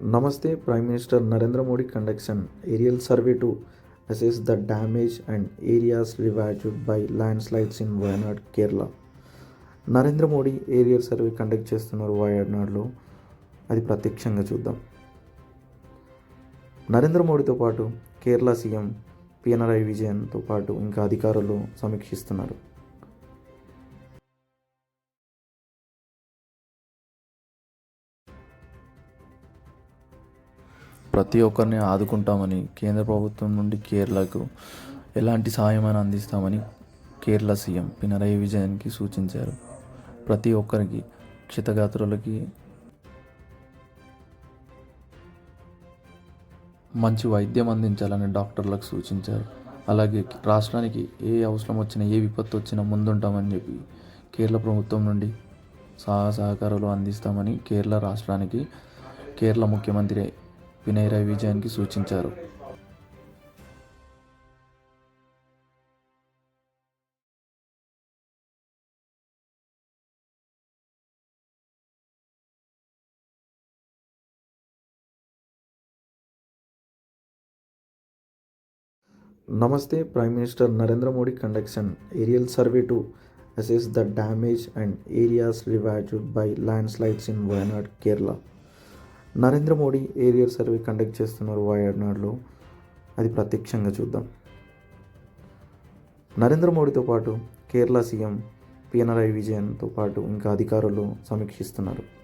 నమస్తే prime minister Narendra Modi conduction aerial survey to assess the damage and areas ravaged by landslides in Wayanad Kerala Narendra Modi aerial survey conduct చేస్తున్నారు వయనాడ్లో అది ప్రత్యక్షంగా చూద్దాం. నరేంద్ర మోడీతో పాటు కేరళ సీఎం పినరై విజయన్తో పాటు ఇంకా అధికారులు సమీక్షిస్తున్నారు. ప్రతి ఒక్కరిని ఆదుకుంటామని కేంద్ర ప్రభుత్వం నుండి కేరళకు ఎలాంటి సహాయమైనా అందిస్తామని కేరళ సీఎం పినరయి విజయన్కి సూచించారు. ప్రతి ఒక్కరికి క్షితగాత్రులకి మంచి వైద్యం అందించాలని డాక్టర్లకు సూచించారు. అలాగే రాష్ట్రానికి ఏ అవసరం వచ్చినా ఏ విపత్తు వచ్చినా ముందుంటామని చెప్పి కేరళ ప్రభుత్వం నుండి సహాయ సహకారాలు అందిస్తామని కేరళ రాష్ట్రానికి కేరళ ముఖ్యమంత్రి వినయ్ రాయ్ విజయానికి సూచించారు. నమస్తే prime minister Narendra Modi conduction aerial survey to assess the damage and areas ravage by landslides in Wayanad Kerala Narendra Modi aerial survey conduct చేస్తున్నారు వాయనాడులో. అది ప్రత్యక్షంగా చూద్దాం. నరేంద్ర మోడీతో పాటు కేరళ సీఎం పినరాయి విజయన్తో పాటు ఇంకా అధికారులు సమీక్షిస్తున్నారు.